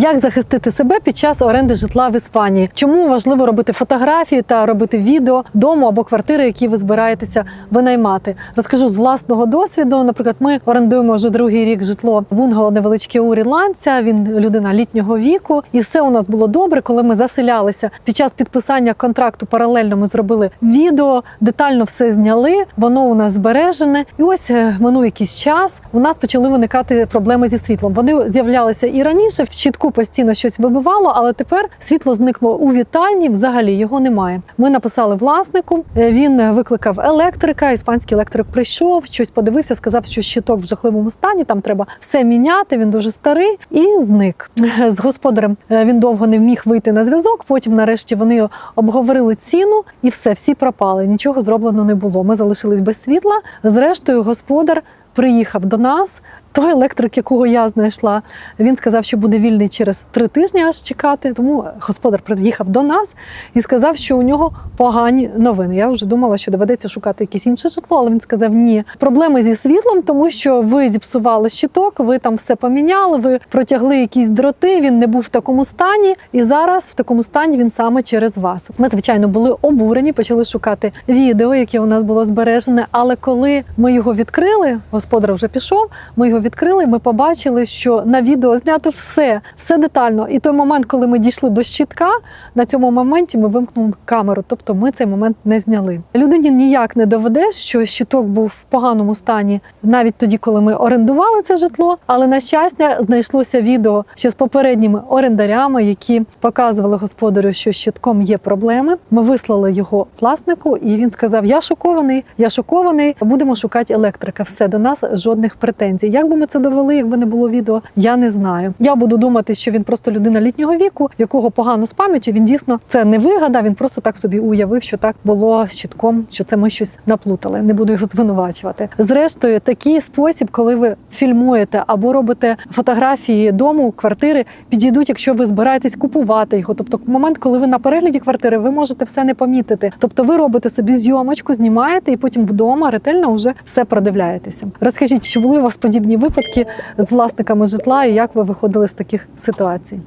Як захистити себе під час оренди житла в Іспанії? Чому важливо робити фотографії та робити відео дому або квартири, які ви збираєтеся винаймати? Розкажу з власного досвіду. Наприклад, ми орендуємо вже другий рік житло бунгало невеличке у ріландця. Він людина літнього віку, і все у нас було добре, коли ми заселялися. Під час підписання контракту паралельно ми зробили відео, детально все зняли. Воно у нас збережене. І ось е, минув якийсь час. У нас почали виникати проблеми зі світлом. Вони з'являлися і раніше. В щитку постійно щось вибивало, але тепер світло зникло у вітальні. Взагалі його немає. Ми написали власнику. е, Він викликав електрика. Іспанський електрик прийшов, щось подивився, сказав, що щиток в жахливому стані. Там треба все міняти. Він дуже старий і зник з господарем. е, Він довго не міг вийти на зв'язок. Потім, нарешті, вони обговорили ціну, і все, всі пропали. Нічого зроблено не було. Ми залишились без світла. Зрештою, господар приїхав до нас. Той електрик, якого я знайшла, він сказав, що буде вільний через три тижні аж чекати. Тому господар приїхав до нас і сказав, що у нього погані новини. Я вже думала, що доведеться шукати якесь інше житло, але він сказав: ні, проблеми зі світлом, тому що ви зіпсували щиток, ви там все поміняли, ви протягли якісь дроти. Він не був в такому стані, і зараз в такому стані він саме через вас. Ми, звичайно, були обурені, почали шукати відео, яке у нас було збережене. Але коли ми його відкрили, господар вже пішов. Ми його відкрили. Ми побачили, що на відео знято все, все детально. І той момент, коли ми дійшли до щитка, на цьому моменті ми вимкнули камеру. Тобто ми цей момент не зняли. Людині ніяк не доведеш, що щиток був в поганому стані навіть тоді, коли ми орендували це житло. Але на щастя, знайшлося відео ще з попередніми орендарями, які показували господарю, що з щитком є проблеми. Ми вислали його власнику, і він сказав: Я шокований, я шокований. Будемо шукати електрика. Все до нас жодних претензій. Як би ми це довели, якби не було відео, я не знаю. Я буду думати, що він просто людина літнього віку, якого погано з пам'яттю. Він дійсно це не вигадав. Він просто так собі уявив, що так було щитком, що це ми щось наплутали. Не буду його звинувачувати. Зрештою, такий спосіб, коли ви фільмуєте або робите фотографії дому, квартири, підійдуть, якщо ви збираєтесь купувати його. Тобто, момент, коли ви на перегляді квартири, ви можете все не помітити. Тобто, ви робите собі зйомочку, знімаєте і потім вдома ретельно вже все продивляєтеся. Розкажіть, чи були у вас подібні випадки з власниками житла і як ви виходили з таких ситуацій?